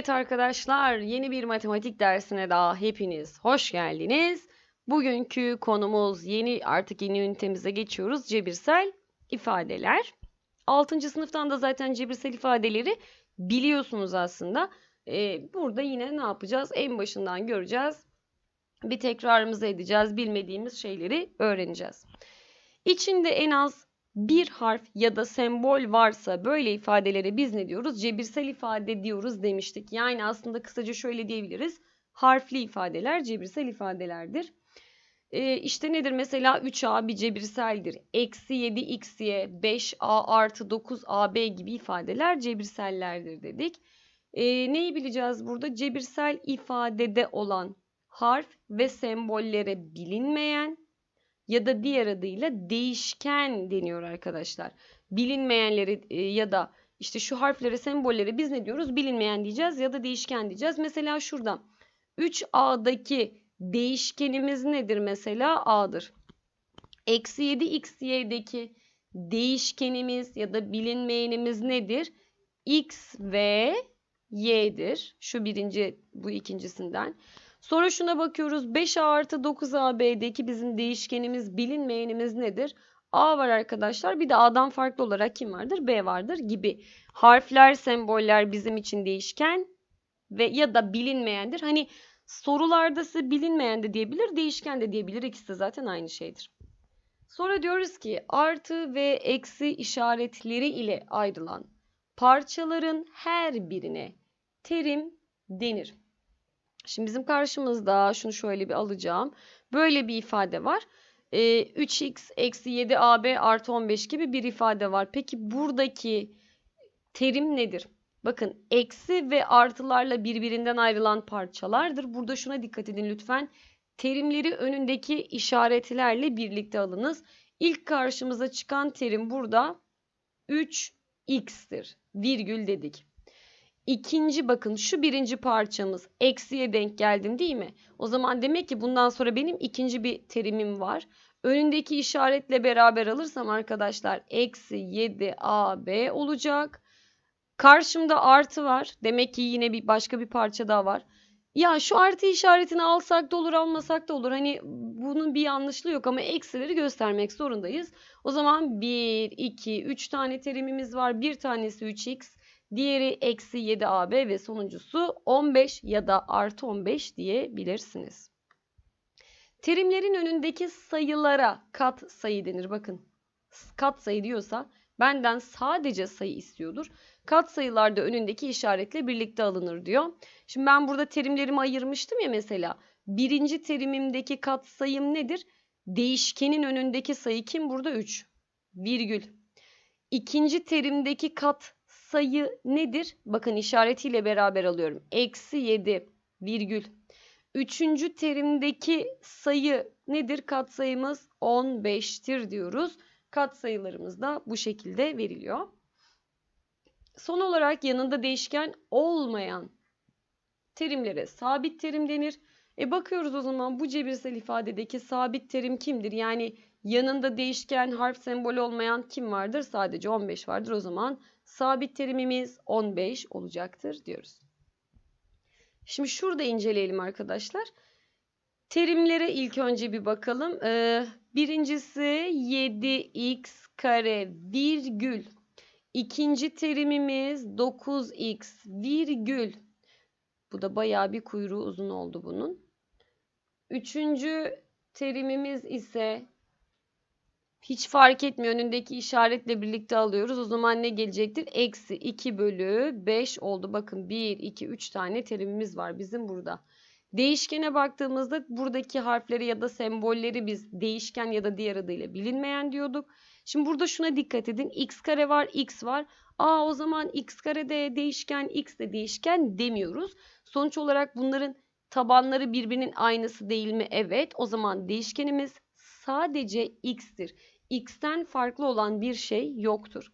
Evet arkadaşlar, yeni bir matematik dersine daha hepiniz hoş geldiniz. Bugünkü konumuz yeni artık yeni ünitemize geçiyoruz. Cebirsel ifadeler. 6. sınıftan da zaten cebirsel ifadeleri biliyorsunuz aslında. Ee, burada yine ne yapacağız? En başından göreceğiz. Bir tekrarımızı edeceğiz. Bilmediğimiz şeyleri öğreneceğiz. İçinde en az bir harf ya da sembol varsa böyle ifadelere biz ne diyoruz? Cebirsel ifade diyoruz demiştik. Yani aslında kısaca şöyle diyebiliriz. Harfli ifadeler cebirsel ifadelerdir. Ee, işte nedir mesela 3a bir cebirseldir. Eksi 7xy, 5a artı 9ab gibi ifadeler cebirsellerdir dedik. Ee, neyi bileceğiz burada? Cebirsel ifadede olan harf ve sembollere bilinmeyen ya da diğer adıyla değişken deniyor arkadaşlar. Bilinmeyenleri e, ya da işte şu harflere, sembollere biz ne diyoruz? Bilinmeyen diyeceğiz ya da değişken diyeceğiz. Mesela şurada 3A'daki değişkenimiz nedir mesela? A'dır. Eksi 7 xy'deki değişkenimiz ya da bilinmeyenimiz nedir? X ve y'dir. Şu birinci, bu ikincisinden. Sonra şuna bakıyoruz. 5A artı 9AB'deki bizim değişkenimiz, bilinmeyenimiz nedir? A var arkadaşlar. Bir de A'dan farklı olarak kim vardır? B vardır gibi. Harfler, semboller bizim için değişken ve ya da bilinmeyendir. Hani sorularda size bilinmeyen de diyebilir, değişken de diyebilir. İkisi de zaten aynı şeydir. Sonra diyoruz ki artı ve eksi işaretleri ile ayrılan parçaların her birine terim denir. Şimdi bizim karşımızda şunu şöyle bir alacağım. Böyle bir ifade var. Ee, 3x eksi 7ab artı 15 gibi bir ifade var. Peki buradaki terim nedir? Bakın eksi ve artılarla birbirinden ayrılan parçalardır. Burada şuna dikkat edin lütfen. Terimleri önündeki işaretlerle birlikte alınız. İlk karşımıza çıkan terim burada 3x'tir. Virgül dedik. İkinci bakın şu birinci parçamız eksiye denk geldim değil mi? O zaman demek ki bundan sonra benim ikinci bir terimim var. Önündeki işaretle beraber alırsam arkadaşlar eksi 7ab olacak. Karşımda artı var. Demek ki yine bir başka bir parça daha var. Ya şu artı işaretini alsak da olur almasak da olur. Hani bunun bir yanlışlığı yok ama eksileri göstermek zorundayız. O zaman 1, 2, 3 tane terimimiz var. Bir tanesi 3x, Diğeri eksi 7AB ve sonuncusu 15 ya da artı 15 diyebilirsiniz. Terimlerin önündeki sayılara kat sayı denir. Bakın kat sayı diyorsa benden sadece sayı istiyordur. Kat sayılarda önündeki işaretle birlikte alınır diyor. Şimdi ben burada terimlerimi ayırmıştım ya mesela. Birinci terimimdeki kat sayım nedir? Değişkenin önündeki sayı kim burada? 3. Virgül. İkinci terimdeki kat sayı nedir? Bakın işaretiyle beraber alıyorum. Eksi 7 virgül. Üçüncü terimdeki sayı nedir? Katsayımız 15'tir diyoruz. Katsayılarımız da bu şekilde veriliyor. Son olarak yanında değişken olmayan terimlere sabit terim denir. E bakıyoruz o zaman bu cebirsel ifadedeki sabit terim kimdir? Yani yanında değişken harf sembol olmayan kim vardır? Sadece 15 vardır. O zaman sabit terimimiz 15 olacaktır diyoruz. Şimdi şurada inceleyelim arkadaşlar. Terimlere ilk önce bir bakalım. Ee, birincisi 7x kare virgül. İkinci terimimiz 9x virgül. Bu da bayağı bir kuyruğu uzun oldu bunun. Üçüncü terimimiz ise hiç fark etmiyor. Önündeki işaretle birlikte alıyoruz. O zaman ne gelecektir? Eksi 2 bölü 5 oldu. Bakın 1, 2, 3 tane terimimiz var bizim burada. Değişkene baktığımızda buradaki harfleri ya da sembolleri biz değişken ya da diğer adıyla bilinmeyen diyorduk. Şimdi burada şuna dikkat edin. x kare var, x var. Aa o zaman x kare de değişken, x de değişken demiyoruz. Sonuç olarak bunların tabanları birbirinin aynısı değil mi? Evet. O zaman değişkenimiz sadece x'tir. x'ten farklı olan bir şey yoktur.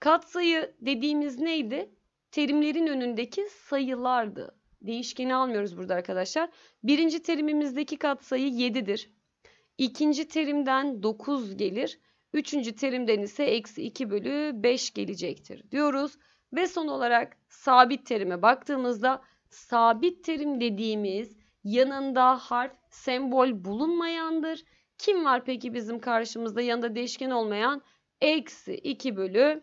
Katsayı dediğimiz neydi? Terimlerin önündeki sayılardı. Değişkeni almıyoruz burada arkadaşlar. Birinci terimimizdeki katsayı 7'dir. İkinci terimden 9 gelir. Üçüncü terimden ise eksi 2 bölü 5 gelecektir diyoruz. Ve son olarak sabit terime baktığımızda sabit terim dediğimiz yanında harf, sembol bulunmayandır. Kim var peki bizim karşımızda yanında değişken olmayan? Eksi 2 bölü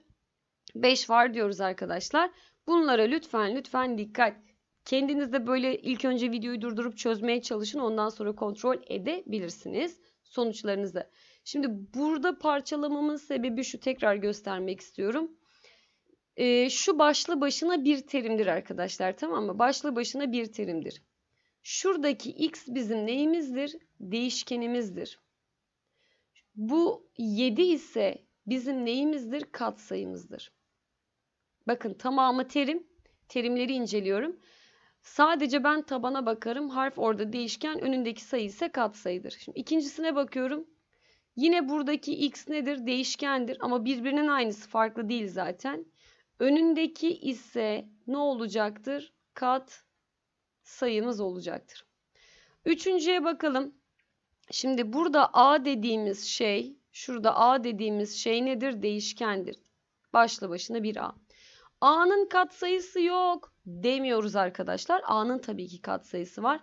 5 var diyoruz arkadaşlar. Bunlara lütfen lütfen dikkat. Kendiniz de böyle ilk önce videoyu durdurup çözmeye çalışın. Ondan sonra kontrol edebilirsiniz sonuçlarınızı. Şimdi burada parçalamamın sebebi şu tekrar göstermek istiyorum. Ee, şu başlı başına bir terimdir arkadaşlar tamam mı? Başlı başına bir terimdir. Şuradaki x bizim neyimizdir? Değişkenimizdir. Bu 7 ise bizim neyimizdir? Katsayımızdır. Bakın tamamı terim. Terimleri inceliyorum. Sadece ben tabana bakarım. Harf orada değişken. Önündeki sayı ise katsayıdır. Şimdi ikincisine bakıyorum. Yine buradaki x nedir? Değişkendir ama birbirinin aynısı farklı değil zaten. Önündeki ise ne olacaktır? Kat sayımız olacaktır. Üçüncüye bakalım. Şimdi burada a dediğimiz şey, şurada a dediğimiz şey nedir? Değişkendir. Başlı başına bir a. A'nın katsayısı yok demiyoruz arkadaşlar. A'nın tabii ki katsayısı var.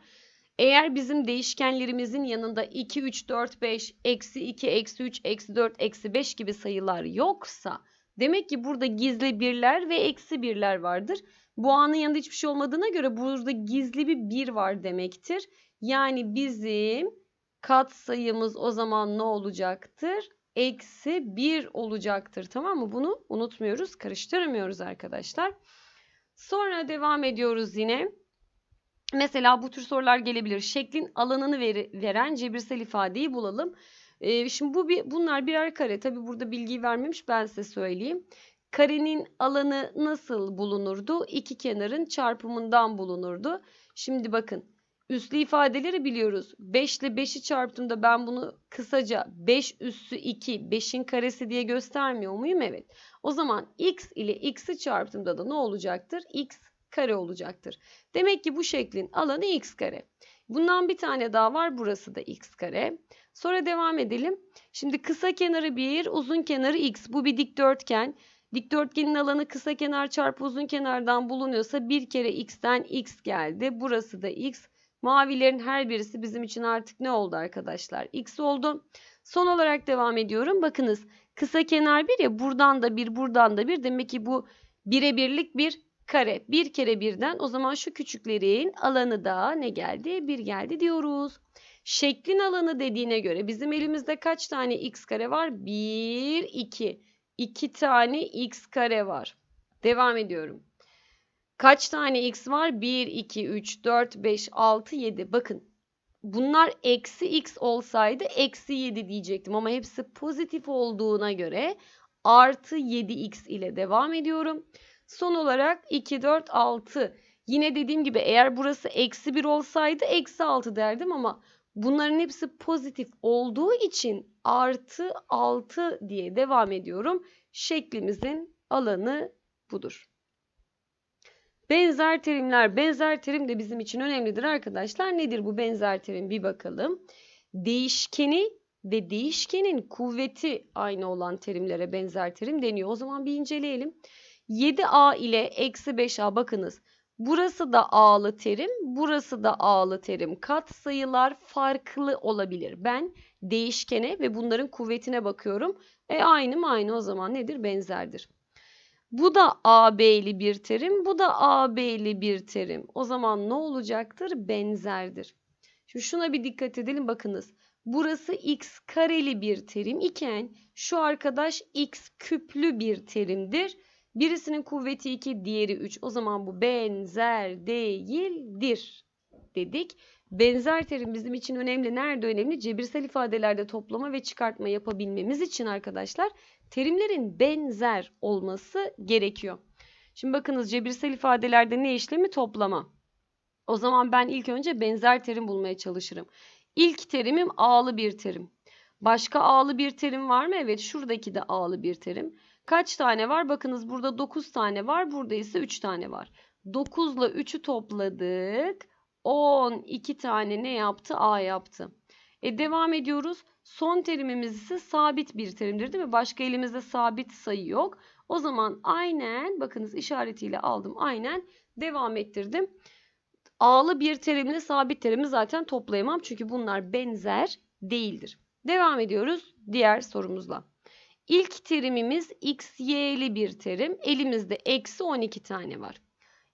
Eğer bizim değişkenlerimizin yanında 2, 3, 4, 5, eksi 2, eksi 3, eksi 4, eksi 5 gibi sayılar yoksa demek ki burada gizli birler ve eksi birler vardır. Bu A'nın yanında hiçbir şey olmadığına göre burada gizli bir 1 var demektir. Yani bizim katsayımız o zaman ne olacaktır? Eksi 1 olacaktır. Tamam mı? Bunu unutmuyoruz, karıştırmıyoruz arkadaşlar. Sonra devam ediyoruz yine. Mesela bu tür sorular gelebilir. Şeklin alanını veri, veren cebirsel ifadeyi bulalım. Ee, şimdi bu bir, bunlar birer kare. Tabi burada bilgiyi vermemiş ben size söyleyeyim. Karenin alanı nasıl bulunurdu? İki kenarın çarpımından bulunurdu. Şimdi bakın üslü ifadeleri biliyoruz. 5 ile 5'i çarptığımda ben bunu kısaca 5 üssü 2 5'in karesi diye göstermiyor muyum? Evet. O zaman x ile x'i çarptığımda da ne olacaktır? x kare olacaktır. Demek ki bu şeklin alanı x kare. Bundan bir tane daha var. Burası da x kare. Sonra devam edelim. Şimdi kısa kenarı 1, uzun kenarı x. Bu bir dikdörtgen. Dikdörtgenin alanı kısa kenar çarpı uzun kenardan bulunuyorsa bir kere x'ten x geldi. Burası da x. Mavilerin her birisi bizim için artık ne oldu arkadaşlar? X oldu. Son olarak devam ediyorum. Bakınız kısa kenar bir ya buradan da bir buradan da bir. Demek ki bu bire birlik bir kare. Bir kere birden o zaman şu küçüklerin alanı da ne geldi? Bir geldi diyoruz. Şeklin alanı dediğine göre bizim elimizde kaç tane x kare var? 1, 2. 2 tane x kare var. Devam ediyorum. Kaç tane x var? 1, 2, 3, 4, 5, 6, 7. Bakın bunlar eksi x olsaydı eksi 7 diyecektim. Ama hepsi pozitif olduğuna göre artı 7x ile devam ediyorum. Son olarak 2, 4, 6. Yine dediğim gibi eğer burası eksi 1 olsaydı eksi 6 derdim ama bunların hepsi pozitif olduğu için artı 6 diye devam ediyorum. Şeklimizin alanı budur. Benzer terimler. Benzer terim de bizim için önemlidir arkadaşlar. Nedir bu benzer terim? Bir bakalım. Değişkeni ve değişkenin kuvveti aynı olan terimlere benzer terim deniyor. O zaman bir inceleyelim. 7a ile eksi 5a bakınız. Burası da a'lı terim, burası da a'lı terim. Kat sayılar farklı olabilir. Ben değişkene ve bunların kuvvetine bakıyorum. E aynı mı aynı o zaman nedir? Benzerdir. Bu da AB'li bir terim, bu da AB'li bir terim. O zaman ne olacaktır? Benzerdir. Şimdi şuna bir dikkat edelim bakınız. Burası x kareli bir terim iken şu arkadaş x küplü bir terimdir. Birisinin kuvveti 2, diğeri 3. O zaman bu benzer değildir dedik. Benzer terim bizim için önemli. Nerede önemli? Cebirsel ifadelerde toplama ve çıkartma yapabilmemiz için arkadaşlar terimlerin benzer olması gerekiyor. Şimdi bakınız cebirsel ifadelerde ne işlemi? Toplama. O zaman ben ilk önce benzer terim bulmaya çalışırım. İlk terimim a'lı bir terim. Başka a'lı bir terim var mı? Evet şuradaki de a'lı bir terim. Kaç tane var? Bakınız burada 9 tane var. Burada ise 3 tane var. 9 ile 3'ü topladık. 12 tane ne yaptı? A yaptı. E devam ediyoruz. Son terimimiz ise sabit bir terimdir değil mi? Başka elimizde sabit sayı yok. O zaman aynen bakınız işaretiyle aldım aynen devam ettirdim. A'lı bir terimle sabit terimi zaten toplayamam çünkü bunlar benzer değildir. Devam ediyoruz diğer sorumuzla. İlk terimimiz x, y'li bir terim. Elimizde eksi 12 tane var.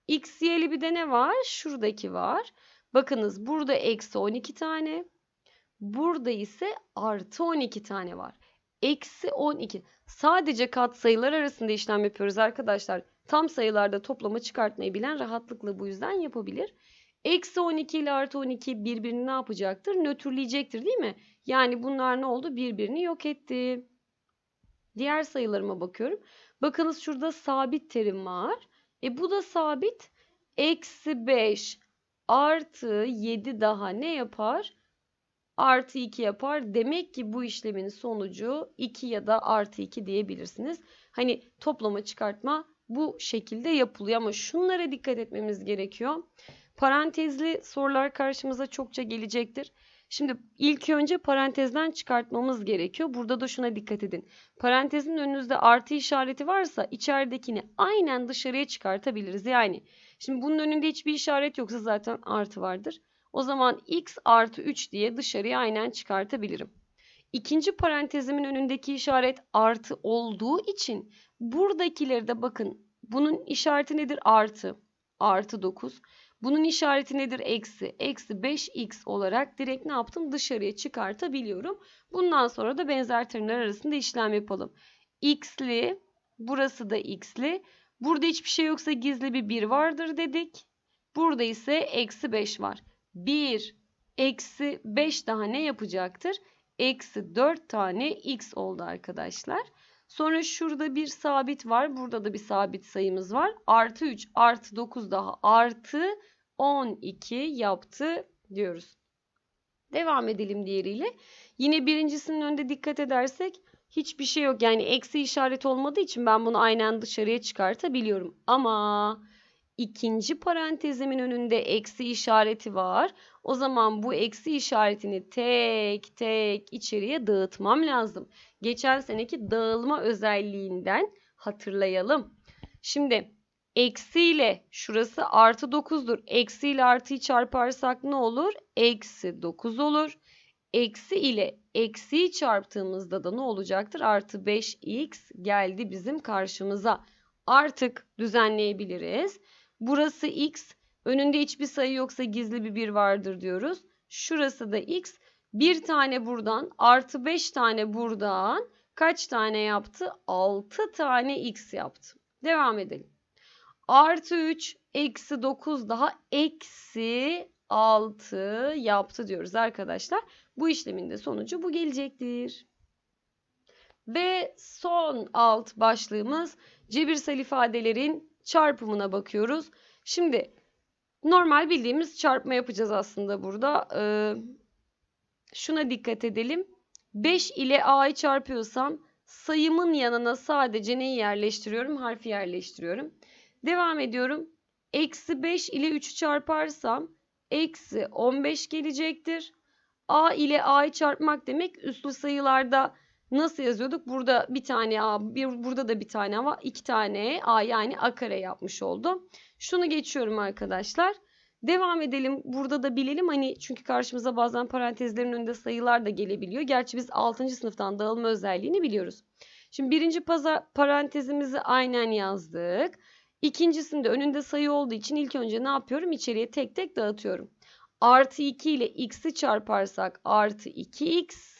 x, y'li bir de ne var? Şuradaki var. Bakınız burada eksi 12 tane. Burada ise artı 12 tane var. Eksi 12. Sadece katsayılar arasında işlem yapıyoruz arkadaşlar. Tam sayılarda toplama çıkartmayı bilen rahatlıkla bu yüzden yapabilir. Eksi 12 ile artı 12 birbirini ne yapacaktır? Nötrleyecektir değil mi? Yani bunlar ne oldu? Birbirini yok etti. Diğer sayılarıma bakıyorum. Bakınız şurada sabit terim var. E bu da sabit. Eksi 5 artı 7 daha ne yapar? Artı 2 yapar. Demek ki bu işlemin sonucu 2 ya da artı 2 diyebilirsiniz. Hani toplama çıkartma bu şekilde yapılıyor ama şunlara dikkat etmemiz gerekiyor. Parantezli sorular karşımıza çokça gelecektir. Şimdi ilk önce parantezden çıkartmamız gerekiyor. Burada da şuna dikkat edin. Parantezin önünüzde artı işareti varsa içeridekini aynen dışarıya çıkartabiliriz. Yani şimdi bunun önünde hiçbir işaret yoksa zaten artı vardır. O zaman x artı 3 diye dışarıya aynen çıkartabilirim. İkinci parantezimin önündeki işaret artı olduğu için buradakileri de bakın bunun işareti nedir? Artı. Artı 9. Bunun işareti nedir? Eksi. Eksi 5x olarak direkt ne yaptım? Dışarıya çıkartabiliyorum. Bundan sonra da benzer terimler arasında işlem yapalım. x'li, burası da x'li. Burada hiçbir şey yoksa gizli bir 1 vardır dedik. Burada ise eksi 5 var. 1, eksi 5 daha ne yapacaktır? Eksi 4 tane x oldu arkadaşlar. Sonra şurada bir sabit var. Burada da bir sabit sayımız var. Artı 3 artı 9 daha artı 12 yaptı diyoruz. Devam edelim diğeriyle. Yine birincisinin önünde dikkat edersek hiçbir şey yok. Yani eksi işaret olmadığı için ben bunu aynen dışarıya çıkartabiliyorum. Ama ikinci parantezimin önünde eksi işareti var. O zaman bu eksi işaretini tek tek içeriye dağıtmam lazım. Geçen seneki dağılma özelliğinden hatırlayalım. Şimdi eksi ile şurası artı 9'dur. Eksi ile artıyı çarparsak ne olur? Eksi 9 olur. Eksi ile eksiyi çarptığımızda da ne olacaktır? Artı 5x geldi bizim karşımıza. Artık düzenleyebiliriz. Burası x. Önünde hiçbir sayı yoksa gizli bir 1 vardır diyoruz. Şurası da x. Bir tane buradan artı 5 tane buradan kaç tane yaptı? 6 tane x yaptı. Devam edelim. Artı 3 eksi 9 daha eksi 6 yaptı diyoruz arkadaşlar. Bu işlemin de sonucu bu gelecektir. Ve son alt başlığımız cebirsel ifadelerin çarpımına bakıyoruz. Şimdi normal bildiğimiz çarpma yapacağız aslında burada. Ee, şuna dikkat edelim. 5 ile a'yı çarpıyorsam sayımın yanına sadece neyi yerleştiriyorum? Harfi yerleştiriyorum. Devam ediyorum. Eksi 5 ile 3'ü çarparsam eksi 15 gelecektir. A ile A'yı çarpmak demek üslü sayılarda nasıl yazıyorduk? Burada bir tane A, bir, burada da bir tane A, iki tane A yani A kare yapmış oldum. Şunu geçiyorum arkadaşlar. Devam edelim. Burada da bilelim hani çünkü karşımıza bazen parantezlerin önünde sayılar da gelebiliyor. Gerçi biz 6. sınıftan dağılma özelliğini biliyoruz. Şimdi birinci parantezimizi aynen yazdık. İkincisinde önünde sayı olduğu için ilk önce ne yapıyorum? İçeriye tek tek dağıtıyorum. Artı 2 ile x'i çarparsak artı 2x.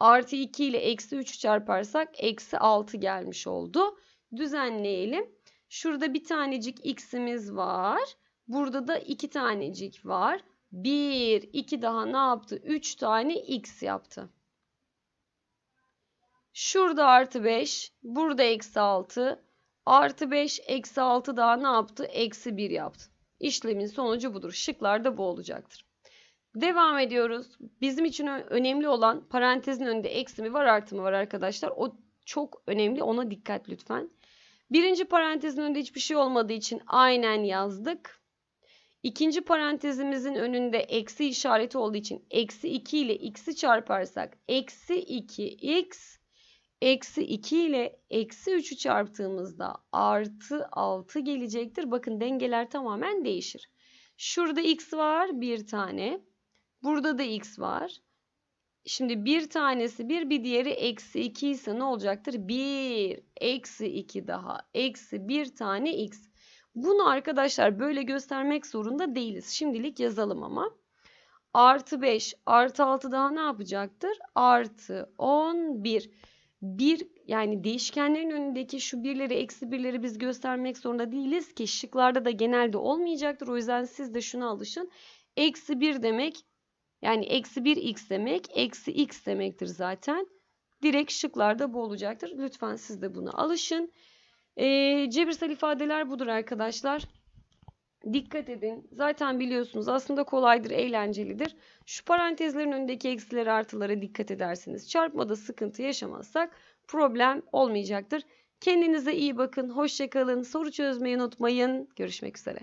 Artı 2 ile eksi 3 çarparsak eksi 6 gelmiş oldu. Düzenleyelim. Şurada bir tanecik x'imiz var. Burada da iki tanecik var. 1, 2 daha ne yaptı? 3 tane x yaptı. Şurada artı 5, burada eksi 6. Artı 5 eksi 6 daha ne yaptı? Eksi 1 yaptı. İşlemin sonucu budur. Şıklarda bu olacaktır. Devam ediyoruz. Bizim için önemli olan parantezin önünde eksi mi var artı mı var arkadaşlar. O çok önemli. Ona dikkat lütfen. Birinci parantezin önünde hiçbir şey olmadığı için aynen yazdık. İkinci parantezimizin önünde eksi işareti olduğu için eksi 2 ile x'i çarparsak eksi 2x eksi 2 ile eksi 3'ü çarptığımızda artı 6 gelecektir. Bakın dengeler tamamen değişir. Şurada x var bir tane. Burada da x var. Şimdi bir tanesi bir bir diğeri eksi 2 ise ne olacaktır? 1 eksi 2 daha eksi bir tane x. Bunu arkadaşlar böyle göstermek zorunda değiliz. Şimdilik yazalım ama. Artı 5 artı 6 daha ne yapacaktır? Artı 11. Bir yani değişkenlerin önündeki şu birleri eksi birleri biz göstermek zorunda değiliz ki şıklarda da genelde olmayacaktır. O yüzden siz de şuna alışın. Eksi 1 demek yani eksi 1 x demek eksi x demektir zaten. Direkt şıklarda bu olacaktır. Lütfen siz de buna alışın. Ee, cebirsel ifadeler budur arkadaşlar. Dikkat edin. Zaten biliyorsunuz aslında kolaydır, eğlencelidir. Şu parantezlerin önündeki eksileri artılara dikkat ederseniz çarpmada sıkıntı yaşamazsak problem olmayacaktır. Kendinize iyi bakın. Hoşçakalın. Soru çözmeyi unutmayın. Görüşmek üzere.